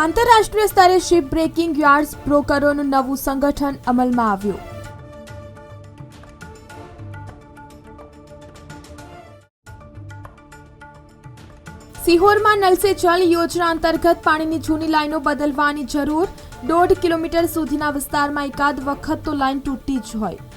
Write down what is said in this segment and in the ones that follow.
આંતરરાષ્ટ્રીય સ્તરે ship breaking યાર્ડ્સ બ્રોકરોનું નવું સંગઠન અમલમાં આવ્યું. સિહોરમાં નલ સે યોજના અંતર્ગત પાણીની જૂની લાઈનો બદલવાની જરૂર. દોઢ કિલોમીટર સુધીના વિસ્તારમાં એકાદ વખત તો લાઈન તૂટી જ હોય.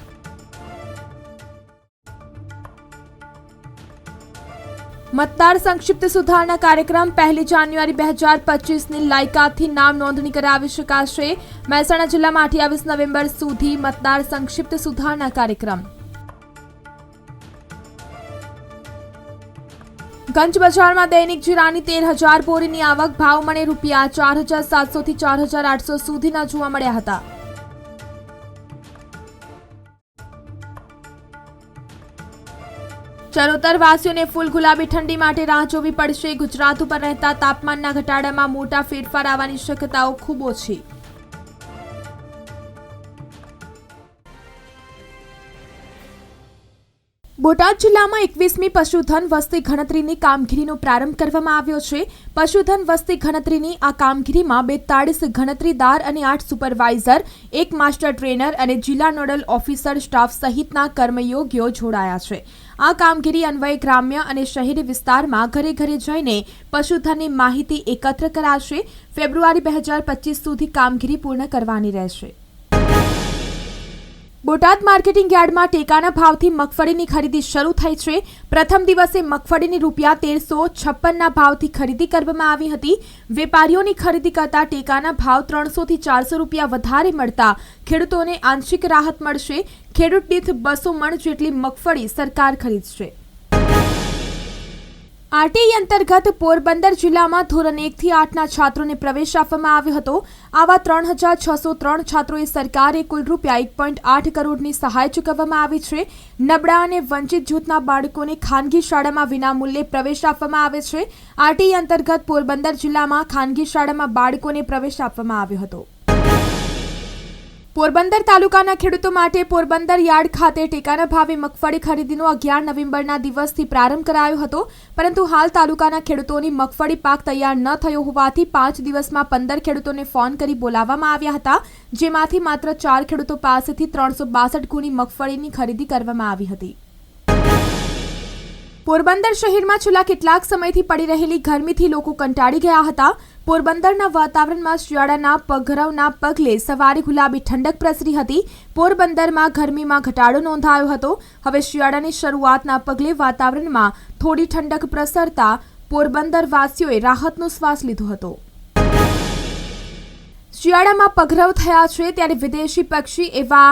મતદાર સંક્ષિપ્ત સુધારણા કાર્યક્રમ પહેલી જાન્યુઆરી બે હજાર પચીસની લાયકાતથી નામ નોંધણી કરાવી શકાશે. મહેસાણા જિલ્લામાં અઠ્યાવીસ નવેમ્બર સુધી મતદાર સંક્ષિપ્ત સુધારણા કાર્યક્રમ. ગંજ બજારમાં દૈનિક જીરાની તેર હજાર બોરીની આવક ભાવ મણે રૂપિયા ચાર હજાર સાતસોથી ચાર હજાર આઠસો સુધીના જોવા મળ્યા હતા. ચરોતર વાસીઓને ફૂલ ગુલાબી ઠંડી માટે રાહ જોવી પડશે. ગુજરાત ઉપર રહેતા તાપમાનના ઘટાડામાં મોટા ફેરફાર આવવાની શક્યતાઓ ખૂબ ઓછી. બોટાદ જિલ્લામાં એકવીસમી પશુધન વસ્તી ગણતરીની કામગીરીનો પ્રારંભ કરવામાં આવ્યો છે. પશુધન વસ્તી ગણતરીની આ કામગીરીમાં બેતાળીસ ગણતરીદાર અને આઠ સુપરવાઇઝર, એક માસ્ટર ટ્રેનર અને જિલ્લા નોડલ ઓફિસર સ્ટાફ સહિતના કર્મયોગીઓ જોડાયા છે. આ કામગીરી અન્વયે ગ્રામ્ય અને શહેરી વિસ્તારમાં ઘરે ઘરે જઈને પશુધનની માહિતી એકત્ર કરાશે. ફેબ્રુઆરી બે હજાર સુધી કામગીરી પૂર્ણ કરવાની રહેશે. બોટાદ માર્કેટિંગ યાર્ડમાં ટેકાના ભાવથી મગફળીની ખરીદી શરૂ થઈ છે. પ્રથમ દિવસે મગફળીની રૂપિયા તેરસો છપ્પનના ભાવથી ખરીદી કરવામાં આવી હતી. વેપારીઓની ખરીદી કરતા ટેકાના ભાવ ત્રણસોથી ચારસો રૂપિયા વધારે મળતા ખેડૂતોને આંશિક રાહત મળશે. ખેડૂત દીઠ બસો મણ જેટલી મગફળી સરકાર ખરીદશે. આરટીઈ અંતર્ગત પોરબંદર જિલ્લામાં ધોરણ એકથી આઠના છાત્રોને પ્રવેશ આપવામાં આવ્યો હતો. આવા ત્રણ હજાર છસો ત્રણ છાત્રોએ સરકારે કુલ રૂપિયા એક પોઈન્ટ આઠ કરોડની સહાય ચૂકવવામાં આવી છે. નબળા અને વંચિત જૂથના બાળકોને ખાનગી શાળામાં વિનામૂલ્યે પ્રવેશ આપવામાં આવે છે. આરટીઈ અંતર્ગત પોરબંદર જિલ્લામાં ખાનગી શાળામાં બાળકોને પ્રવેશ આપવામાં આવ્યો હતો. પોરબંદર તાલુકાના ખેડૂતો માટે પોરબંદર યાર્ડ ખાતે ટેકાના ભાવે મગફળી ખરીદીનો અગિયાર નવેમ્બરના દિવસથી પ્રારંભ કરાયો હતો. પરંતુ હાલ તાલુકાના ખેડૂતોની મગફળી પાક તૈયાર ન થયો હોવાથી પાંચ દિવસમાં પંદર ખેડૂતોને ફોન કરી બોલાવવામાં આવ્યા હતા, જેમાંથી માત્ર ચાર ખેડૂતો પાસેથી ત્રણસો બાસઠ ગુણી મગફળીની ખરીદી કરવામાં આવી હતી. પોરબંદર શહેરમાં છેલ્લા કેટલાક સમયથી પડી રહેલી ગરમીથી લોકો કંટાળી ગયા હતા. પોરબંદરના વાતાવરણમાં શિયાળાના પગરવના પગલે સવારે ગુલાબી ઠંડક પ્રસરી હતી. પોરબંદરમાં ગરમીમાં ઘટાડો નોંધાયો હતો. હવે શિયાળાની શરૂઆતના પગલે વાતાવરણમાં થોડી ઠંડક પ્રસરતા પોરબંદરવાસીઓએ રાહતનો શ્વાસ લીધો હતો. શિયાળામાં પગરવ થયા છે ત્યારે વિદેશી પક્ષી એવા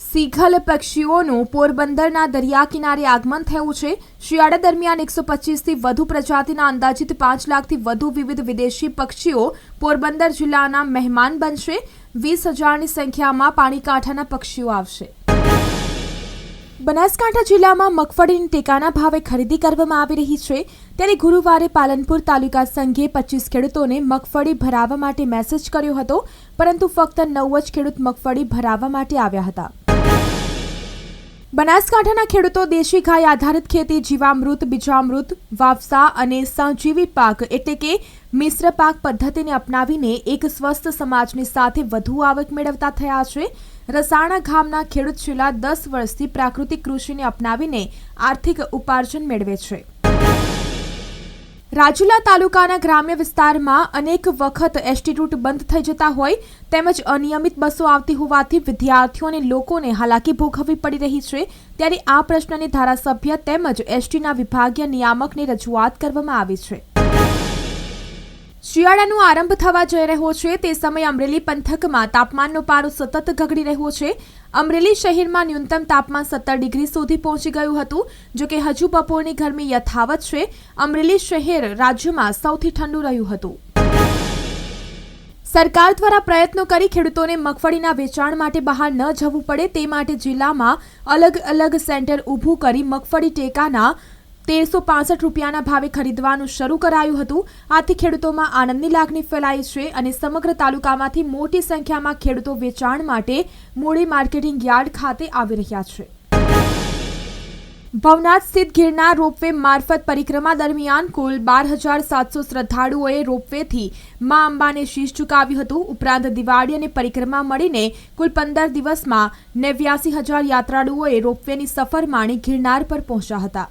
સીઘલ પક્ષીઓનું પોરબંદરના દરિયા કિનારે આગમન થયું છે. શિયાળા દરમિયાન એકસો પચીસથી વધુ પ્રજાતિના અંદાજિત પાંચ લાખથી વધુ વિવિધ વિદેશી પક્ષીઓ પોરબંદર જિલ્લાના મહેમાન બનશે. વીસ હજારની સંખ્યામાં પાણીકાંઠાના પક્ષીઓ આવશે. બનાસકાંઠા જિલ્લામાં મગફળીની ટેકાના ભાવે ખરીદી કરવામાં આવી રહી છે. ત્યારે ગુરુવારે પાલનપુર તાલુકા સંઘે પચીસ ખેડૂતોને મગફળી ભરાવવા માટે મેસેજ કર્યો હતો. પરંતુ ફક્ત નવ જ ખેડૂત મગફળી ભરાવવા માટે આવ્યા હતા. બનાસકાંઠાના ખેડૂતો દેશી ગાય આધારિત ખેતી, જીવામૃત, બીજામૃત, વાવસા અને સહજીવી પાક એટલે કે મિશ્ર પાક પદ્ધતિને અપનાવીને એક સ્વસ્થ સમાજની સાથે વધુ આવક મેળવતા થયા છે. રસાણા ગામના ખેડૂત છેલ્લા દસ વર્ષથી પ્રાકૃતિક કૃષિને અપનાવીને આર્થિક ઉપાર્જન મેળવે છે. રાજુલા તાલુકાના ગ્રામ્ય વિસ્તારમાં અનેક વખત એસટી રૂટ બંધ થઈ જતા હોય તેમજ અનિયમિત બસો આવતી હોવાથી વિદ્યાર્થીઓ અને લોકોને હાલાકી ભોગવવી પડી રહી છે. ત્યારે આ પ્રશ્નની ધારાસભ્ય તેમજ એસટીના વિભાગીય નિયામકને રજૂઆત કરવામાં આવી છે. શિયાળાનો આરંભ થવા જઈ રહ્યો છે. તે સમયે અમરેલી પંથકમાં તાપમાનનો પારો સતત ઘગડી રહ્યો છે. અમરેલી શહેરમાં ન્યૂનતમ તાપમાન સત્તર ડિગ્રી સુધી પહોંચી ગયું હતું, જો કે હજુ બપોરની ગરમી યથાવત છે. અમરેલી શહેર રાજ્યમાં સૌથી ઠંડુ રહ્યું હતું. સરકાર દ્વારા પ્રયત્નો કરી ખેડૂતોને મગફળીના વેચાણ માટે બહાર ન જવું પડે, તે માટે જિલ્લામાં અલગ અલગ સેન્ટર ઊભું કરી મગફળી ટેકાના તેરસો પાસઠ રૂપિયાના ભાવે ખરીદવાનું શરૂ કરાયું હતું. આથી ખેડૂતોમાં આનંદની લાગણી ફેલાઈ છે અને સમગ્ર તાલુકામાંથી મોટી સંખ્યામાં ખેડૂતો વેચાણ માટે મૂડી માર્કેટિંગ યાર્ડ ખાતે આવી રહ્યા છે. ભવનાથ સ્થિત ગિરનાર રોપવે મારફત પરિક્રમા દરમિયાન કુલ બાર હજાર સાતસો શ્રદ્ધાળુઓએ રોપવેથી મા અંબાને શીશ ચુકાવ્યું હતું. ઉપરાંત દિવાળી અને પરિક્રમા મળીને કુલ પંદર દિવસમાં નેવ્યાસી હજાર યાત્રાળુઓએ રોપવેની સફર માણી ગિરનાર પર પહોંચ્યા હતા.